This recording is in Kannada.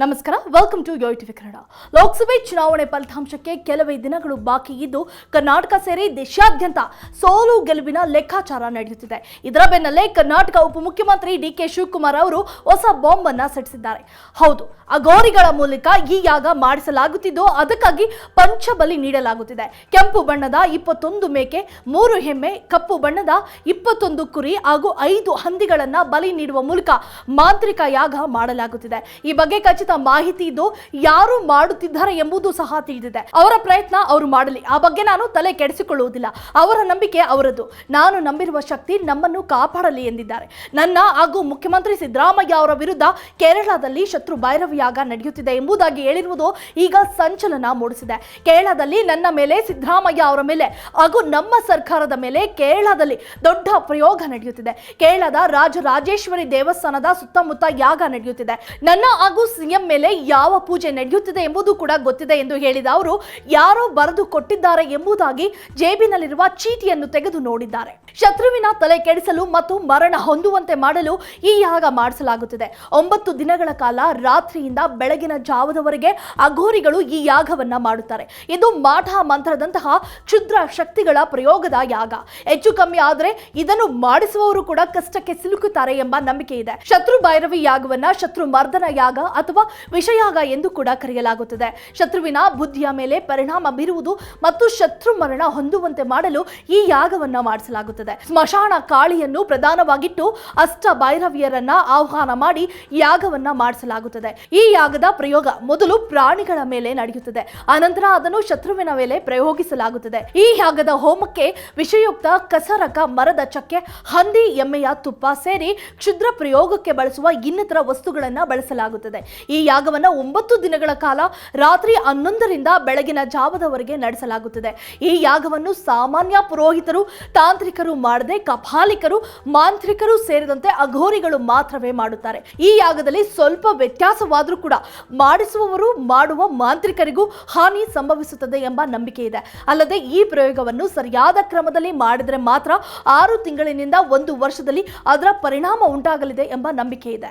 ನಮಸ್ಕಾರ ವೆಲ್ಕಮ್ ಟು ಟಿವಿ ಕನ್ನಡ. ಲೋಕಸಭೆ ಚುನಾವಣೆ ಫಲಿತಾಂಶಕ್ಕೆ ಕೆಲವೇ ದಿನಗಳು ಬಾಕಿ ಇದ್ದು, ಕರ್ನಾಟಕ ಸೇರಿ ದೇಶಾದ್ಯಂತ ಸೋಲು ಗೆಲುವಿನ ಲೆಕ್ಕಾಚಾರ ನಡೆಯುತ್ತಿದೆ. ಇದರ ಬೆನ್ನಲ್ಲೇ ಕರ್ನಾಟಕ ಉಪಮುಖ್ಯಮಂತ್ರಿ ಡಿ ಕೆ ಶಿವಕುಮಾರ್ ಅವರು ಹೊಸ ಬಾಂಬ್ ಅನ್ನ ಸಡಿಸಿದ್ದಾರೆ. ಹೌದು ಅಗೋರಿಗಳ ಮೂಲಕ ಈ ಯಾಗ ಮಾಡಿಸಲಾಗುತ್ತಿದ್ದು, ಅದಕ್ಕಾಗಿ ಪಂಚಬಲಿ ನೀಡಲಾಗುತ್ತಿದೆ. ಕೆಂಪು ಬಣ್ಣದ ಇಪ್ಪತ್ತೊಂದು ಮೇಕೆ, ಮೂರು ಹೆಮ್ಮೆ, ಕಪ್ಪು ಬಣ್ಣದ ಇಪ್ಪತ್ತೊಂದು ಕುರಿ ಹಾಗೂ ಐದು ಹಂದಿಗಳನ್ನ ಬಲಿ ನೀಡುವ ಮೂಲಕ ಮಾಂತ್ರಿಕ ಯಾಗ ಮಾಡಲಾಗುತ್ತಿದೆ. ಈ ಬಗ್ಗೆ ಖಚಿತ ಮಾಹಿತಿ ಇದ್ದು ಯಾರು ಮಾಡುತ್ತಿದ್ದಾರೆ ಎಂಬುದು ಸಹ ತಿಳಿದಿದೆ. ಅವರ ಪ್ರಯತ್ನ ಅವರು ಮಾಡಲಿ. ಆ ಬಗ್ಗೆ ನಾನು ತಲೆ ಕೆಡಿಸಿಕೊಳ್ಳುವುದಿಲ್ಲ. ಅವರ ನಂಬಿಕೆ ಅವರದ್ದು ನಾನು ನಂಬಿರುವ ಶಕ್ತಿ ನಮ್ಮನ್ನು ಕಾಪಾಡಲಿ ಎಂದಿದ್ದಾರೆ. ನನ್ನ ಹಾಗೂ ಮುಖ್ಯಮಂತ್ರಿ ಸಿದ್ದರಾಮಯ್ಯ ಅವರ ವಿರುದ್ಧ ಕೇರಳದಲ್ಲಿ ಶತ್ರು ಭೈರವಿಯಾಗ ನಡೆಯುತ್ತಿದೆ ಎಂಬುದಾಗಿ ಹೇಳಿರುವುದು ಈಗ ಸಂಚಲನ ಮೂಡಿಸಿದೆ. ಕೇರಳದಲ್ಲಿ ನನ್ನ ಮೇಲೆ, ಸಿದ್ದರಾಮಯ್ಯ ಅವರ ಮೇಲೆ ಹಾಗೂ ನಮ್ಮ ಸರ್ಕಾರದ ಮೇಲೆ ಕೇರಳದಲ್ಲಿ ದೊಡ್ಡ ಪ್ರಯೋಗ ನಡೆಯುತ್ತಿದೆ. ಕೇರಳದ ರಾಜರಾಜೇಶ್ವರಿ ದೇವಸ್ಥಾನದ ಸುತ್ತಮುತ್ತ ಯಾಗ ನಡೆಯುತ್ತಿದೆ. ನನ್ನ ಹಾಗೂ ಸಿಎಂ ಮೇಲೆ ಯಾವ ಪೂಜೆ ನಡೆಯುತ್ತಿದೆ ಎಂಬುದು ಕೂಡ ಗೊತ್ತಿದೆ ಎಂದು ಹೇಳಿದ ಅವರು, ಯಾರೋ ಬರೆದು ಕೊಟ್ಟಿದ್ದಾರೆ ಎಂಬುದಾಗಿ ಜೇಬಿನಲ್ಲಿರುವ ಚೀಟಿಯನ್ನು ತೆಗೆದು ನೋಡಿದ್ದಾರೆ. ಶತ್ರುವಿನ ತಲೆ ಕೆಡಿಸಲು ಮತ್ತು ಮರಣ ಹೊಂದುವಂತೆ ಮಾಡಲು ಈ ಯಾಗ ಮಾಡಿಸಲಾಗುತ್ತಿದೆ. ಒಂಬತ್ತು ದಿನಗಳ ಕಾಲ ರಾತ್ರಿಯಿಂದ ಬೆಳಗಿನ ಜಾವದವರೆಗೆ ಅಘೋರಿಗಳು ಈ ಯಾಗವನ್ನ ಮಾಡುತ್ತಾರೆ. ಇದು ಮಾಠ ಮಂತ್ರದಂತಹ ಕ್ಷುದ್ರ ಶಕ್ತಿಗಳ ಪ್ರಯೋಗದ ಯಾಗ. ಹೆಚ್ಚು ಕಮ್ಮಿ ಆದರೆ ಇದನ್ನು ಮಾಡಿಸುವವರು ಕೂಡ ಕಷ್ಟಕ್ಕೆ ಸಿಲುಕುತ್ತಾರೆ ಎಂಬ ನಂಬಿಕೆ ಇದೆ. ಶತ್ರು ಭೈರವಿ ಯಾಗವನ್ನ ಶತ್ರು ಮರ್ದನ ಯಾಗ ಅಥವಾ ವಿಷಯಾಗ ಎಂದು ಕೂಡ ಕರೆಯಲಾಗುತ್ತದೆ. ಶತ್ರುವಿನ ಬುದ್ಧಿಯ ಮೇಲೆ ಪರಿಣಾಮ ಬೀರುವುದು ಮತ್ತು ಶತ್ರು ಮರಣ ಹೊಂದುವಂತೆ ಮಾಡಲು ಈ ಯಾಗವನ್ನ ಮಾಡಿಸಲಾಗುತ್ತದೆ. ಸ್ಮಶಾನ ಕಾಳಿಯನ್ನು ಪ್ರಧಾನವಾಗಿಟ್ಟು ಅಷ್ಟ ಭೈರವಿಯರನ್ನ ಆಹ್ವಾನ ಮಾಡಿ ಯಾಗವನ್ನ ಮಾಡಿಸಲಾಗುತ್ತದೆ. ಈ ಯಾಗದ ಪ್ರಯೋಗ ಮೊದಲು ಪ್ರಾಣಿಗಳ ಮೇಲೆ ನಡೆಯುತ್ತದೆ. ಅನಂತರ ಅದನ್ನು ಶತ್ರುವಿನ ಮೇಲೆ ಪ್ರಯೋಗಿಸಲಾಗುತ್ತದೆ. ಈ ಯಾಗದ ಹೋಮಕ್ಕೆ ವಿಷಯುಕ್ತ ಕಸರಕ ಮರದ ಚಕ್ಕೆ, ಹಂದಿ, ಎಮ್ಮೆಯ ತುಪ್ಪ ಸೇರಿ ಕ್ಷುದ್ರ ಪ್ರಯೋಗಕ್ಕೆ ಬಳಸುವ ಇನ್ನಿತರ ವಸ್ತುಗಳನ್ನ ಬಳಸಲಾಗುತ್ತದೆ. ಈ ಯಾಗವನ್ನ ಒಂಬತ್ತು ದಿನಗಳ ಕಾಲ ರಾತ್ರಿ ಹನ್ನೊಂದರಿಂದ ಬೆಳಗಿನ ಜಾವದವರೆಗೆ ನಡೆಸಲಾಗುತ್ತದೆ. ಈ ಯಾಗವನ್ನು ಸಾಮಾನ್ಯ ಪುರೋಹಿತರು, ತಾಂತ್ರಿಕರು ಮಾಡದೆ ಕಪಾಲಿಕರು, ಮಾಂತ್ರಿಕರು ಸೇರಿದಂತೆ ಅಘೋರಿಗಳು ಮಾತ್ರವೇ ಮಾಡುತ್ತಾರೆ. ಈ ಯಾಗದಲ್ಲಿ ಸ್ವಲ್ಪ ವ್ಯತ್ಯಾಸವಾದರೂ ಕೂಡ ಮಾಡಿಸುವವರು, ಮಾಡುವ ಮಾಂತ್ರಿಕರಿಗೂ ಹಾನಿ ಸಂಭವಿಸುತ್ತದೆ ಎಂಬ ನಂಬಿಕೆ ಇದೆ. ಅಲ್ಲದೆ ಈ ಪ್ರಯೋಗವನ್ನು ಸರಿಯಾದ ಕ್ರಮದಲ್ಲಿ ಮಾಡಿದರೆ ಮಾತ್ರ ಆರು ತಿಂಗಳಿನಿಂದ ಒಂದು ವರ್ಷದಲ್ಲಿ ಅದರ ಪರಿಣಾಮ ಉಂಟಾಗಲಿದೆ ಎಂಬ ನಂಬಿಕೆ ಇದೆ.